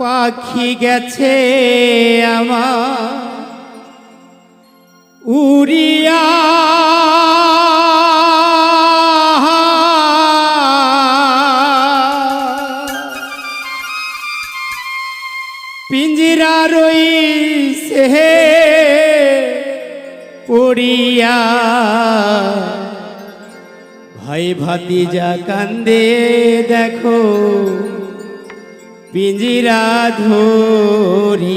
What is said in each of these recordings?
পাখি গেছে আমার উড়িয়া। পিঞ্জিরা রইছে পড়িয়া। ভাই ভাতিজা কান্দে দেখো পিঞ্জিরা ধরিয়া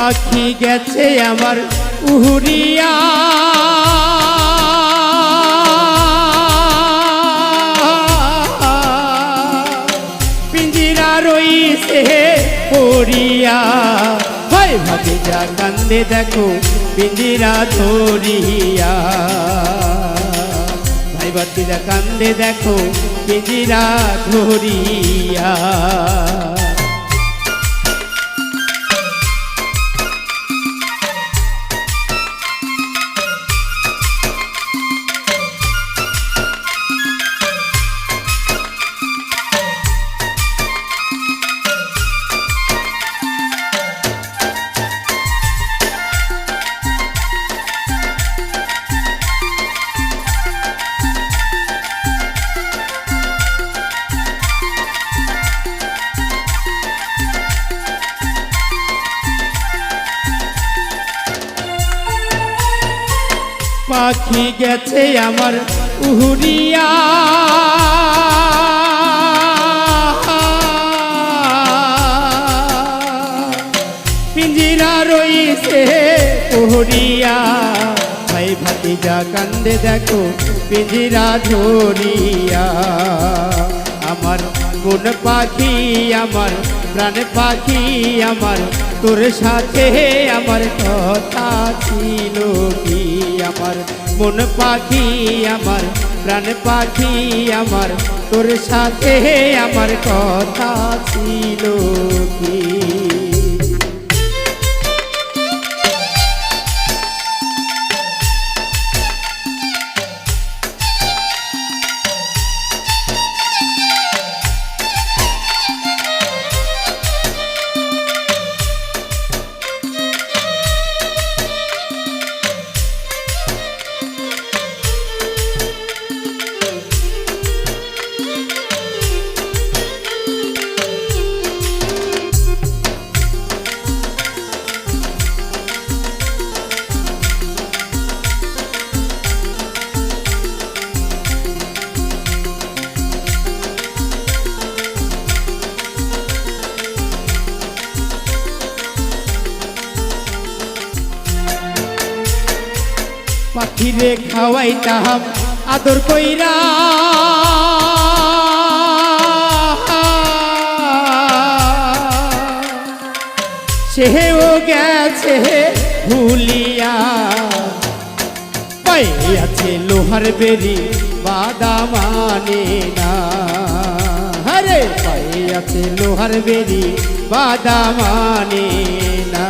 পাখি গেছে আমার উহুরিয়া। পিঞ্জিরা রইছে পড়িয়া। ভাই ভাবে যা কান্দে দেখো পিঞ্জিরা ধরিয়া। ভাই ভাতিরা কান্দে দেখো পিঞ্জিরা ধরিয়া। পাখি গেছে আমার উহুরিয়া। পিঞ্জিরা রইছে উহুরিয়া। ভাই ভাতিজা কান্দে দেখো পিঞ্জিরা ধরিয়া। আমার কোন পাখি, আমার প্রাণ পাখি, আমার তোর সাথে আমার কথা ছিল কি? আমার মন পাখি, আমার প্রাণ পাখি, আমার তোর সাথে আমার কথা ছিল কি? পাখিরে খাওয়াইতাম, আদর কইরা। সেও গেছে ভুলিয়া, পাইয়াছে লোহার বেরি, বাদা মানে না। হরে পাইয়াছে লোহার বেরি, বাদা মানে না।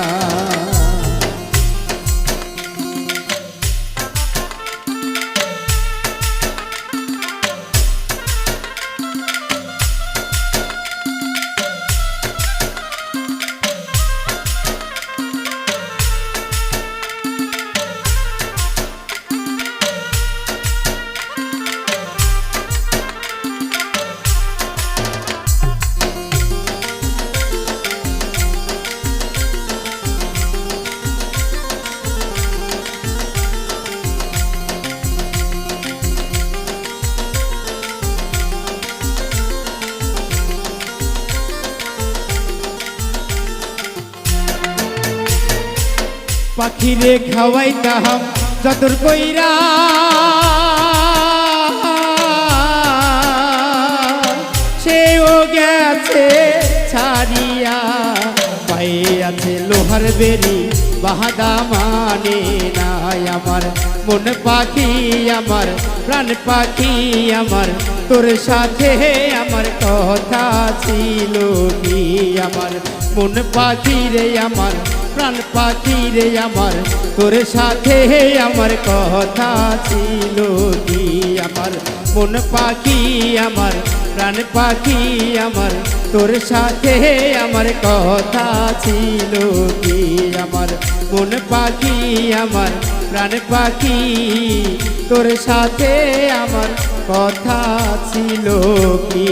পাখিরে খাওয়াইতাম, যতর কইরা। সেও গেছে ছাড়িয়া পায়ে আছে লোহার বেরি বাহাদা মানে নাই আমার। মন পাখি আমার, প্রাণ পাখি আমার, তোর সাথে আমার কথা ছিল কি আমার? মন পাখি রে আমার প্রাণ পাখি রে আমার। তোর সাথে আমার কথা ছিল কি? আমার মন পাখি আমার, প্রাণ পাখি আমার। তোর সাথে আমার কথা ছিল কি? আমার মন পাখি আমার, প্রাণ পাখি। তোর সাথে আমার কথা ছিল কি?